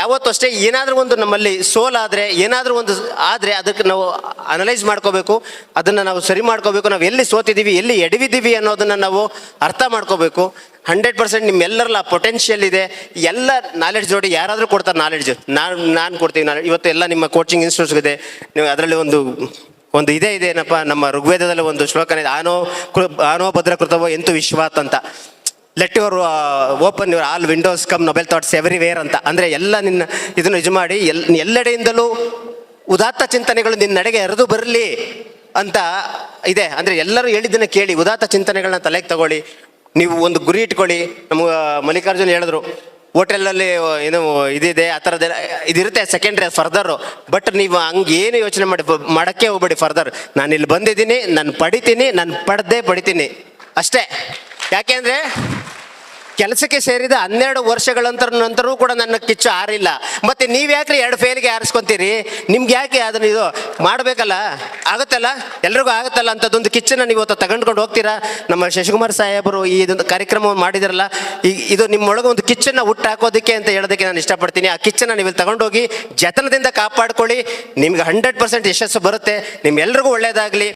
ಯಾವತ್ತೂ ಅಷ್ಟೇ ಏನಾದರೂ ಒಂದು ನಮ್ಮಲ್ಲಿ ಸೋಲಾದರೆ ಏನಾದರೂ ಒಂದು ಆದರೆ ಅದಕ್ಕೆ ನಾವು ಅನಲೈಸ್ ಮಾಡ್ಕೋಬೇಕು. ಅದನ್ನು ನಾವು ಸರಿ ಮಾಡ್ಕೋಬೇಕು. ನಾವು ಎಲ್ಲಿ ಸೋತಿದ್ದೀವಿ, ಎಲ್ಲಿ ಎಡವಿದ್ದೀವಿ ಅನ್ನೋದನ್ನು ನಾವು ಅರ್ಥ ಮಾಡ್ಕೋಬೇಕು. ಹಂಡ್ರೆಡ್ ಪರ್ಸೆಂಟ್ ನಿಮ್ಮೆಲ್ಲರಲ್ಲ ಪೊಟೆನ್ಷಿಯಲ್ ಇದೆ. ಎಲ್ಲ ನಾಲೆಡ್ಜ್ ನೋಡಿ ಯಾರಾದರೂ ಕೊಡ್ತಾರೆ ನಾಲೆಡ್ಜ್ ನಾನು ನಾನು ಕೊಡ್ತೀವಿ ನಾಳೆ ಇವತ್ತು ಎಲ್ಲ ನಿಮ್ಮ ಕೋಚಿಂಗ್ ಇನ್ಸ್ಟಿಟ್ಯೂಟ್ಸ್ ಇದೆ. ನೀವು ಅದರಲ್ಲಿ ಒಂದು ಒಂದು ಇದೇ ಇದೆ ಏನಪ್ಪ? ನಮ್ಮ ಋಗ್ವೇದದಲ್ಲಿ ಒಂದು ಶ್ಲೋಕನ ಆನೋ ಕೃ, ಆನೋ ಭದ್ರಕೃತವೋ ಎಂತು ವಿಶ್ವಾತ್ ಅಂತ. Let your open your all windows come noble thoughts everywhere ಅಂತ. ಅಂದರೆ ಎಲ್ಲ ನಿನ್ನ ಇದನ್ನು ನಿಜ ಮಾಡಿ, ಎಲ್, ಎಲ್ಲೆಡೆಯಿಂದಲೂ ಉದಾತ್ತ ಚಿಂತನೆಗಳು ನಿನ್ನ ನಡೆಗೆ ಹರಿದು ಬರಲಿ ಅಂತ ಇದೆ. ಅಂದರೆ ಎಲ್ಲರೂ ಹೇಳಿದ್ದನ್ನು ಕೇಳಿ, ಉದಾತ್ತ ಚಿಂತನೆಗಳನ್ನ ತಲೆಗೆ ತಗೊಳ್ಳಿ. ನೀವು ಒಂದು ಗುರಿ ಇಟ್ಕೊಳ್ಳಿ. ನಮ್ಮ ಮಲ್ಲಿಕಾರ್ಜುನ್ ಹೇಳಿದ್ರು, ಹೋಟೆಲಲ್ಲಿ ಏನು, ಇದಿದೆ, ಆ ಥರದ್ದೆಲ್ಲ, ಇದಿರುತ್ತೆ ಸೆಕೆಂಡ್ರಿ ಫರ್ದರು ಬಟ್ ನೀವು ಹಂಗೆ ಏನು ಯೋಚನೆ ಮಾಡಿ ಮಾಡೋಕ್ಕೆ ಹೋಗ್ಬೇಡಿ ಫರ್ದರ್ ನಾನು ಇಲ್ಲಿ ಬಂದಿದ್ದೀನಿ, ನಾನು ಪಡಿತೀನಿ, ನಾನು ಪಡೆದೇ ಪಡಿತೀನಿ. ಅಷ್ಟೇ. ಯಾಕೆಂದರೆ ಕೆಲಸಕ್ಕೆ ಸೇರಿದ ಹನ್ನೆರಡು ವರ್ಷಗಳ ನಂತರ ನಂತರವೂ ಕೂಡ ನನ್ನ ಕಿಚ್ಚು ಆರಿಲ್ಲ. ಮತ್ತೆ ನೀವು ಯಾಕ್ರಿ ಎರಡು ಫೇಲ್ಗೆ ಆರಿಸ್ಕೊಂತೀರಿ? ನಿಮ್ಗೆ ಯಾಕೆ ಅದನ್ನ ಇದು ಮಾಡಬೇಕಲ್ಲ? ಆಗುತ್ತಲ್ಲ? ಎಲ್ರಿಗೂ ಆಗುತ್ತಲ್ಲ ಅಂಥದ್ದೊಂದು ಕಿಚ್ಚನ್ನು ನೀವು ಇವತ್ತು ತಗೊಂಡ್ಕೊಂಡು ಹೋಗ್ತೀರಾ? ನಮ್ಮ ಶಶಿಕುಮಾರ್ ಸಾಹೇಬರು ಈ ಇದೊಂದು ಕಾರ್ಯಕ್ರಮವನ್ನು ಮಾಡಿದಿರಲ್ಲ, ಈ ಇದು ನಿಮ್ಮೊಳಗೆ ಒಂದು ಕಿಚ್ಚನ್ನು ಹುಟ್ಟಾಕೋದಕ್ಕೆ ಅಂತ ಹೇಳೋದಕ್ಕೆ ನಾನು ಇಷ್ಟಪಡ್ತೀನಿ. ಆ ಕಿಚ್ಚನ್ನು ನೀವು ಇಲ್ಲಿ ತಗೊಂಡೋಗಿ ಜತನದಿಂದ ಕಾಪಾಡ್ಕೊಳ್ಳಿ. ನಿಮ್ಗೆ ಹಂಡ್ರೆಡ್ ಪರ್ಸೆಂಟ್ ಯಶಸ್ಸು ಬರುತ್ತೆ. ನಿಮ್ಗೆಲ್ರಿಗೂ ಒಳ್ಳೇದಾಗಲಿ.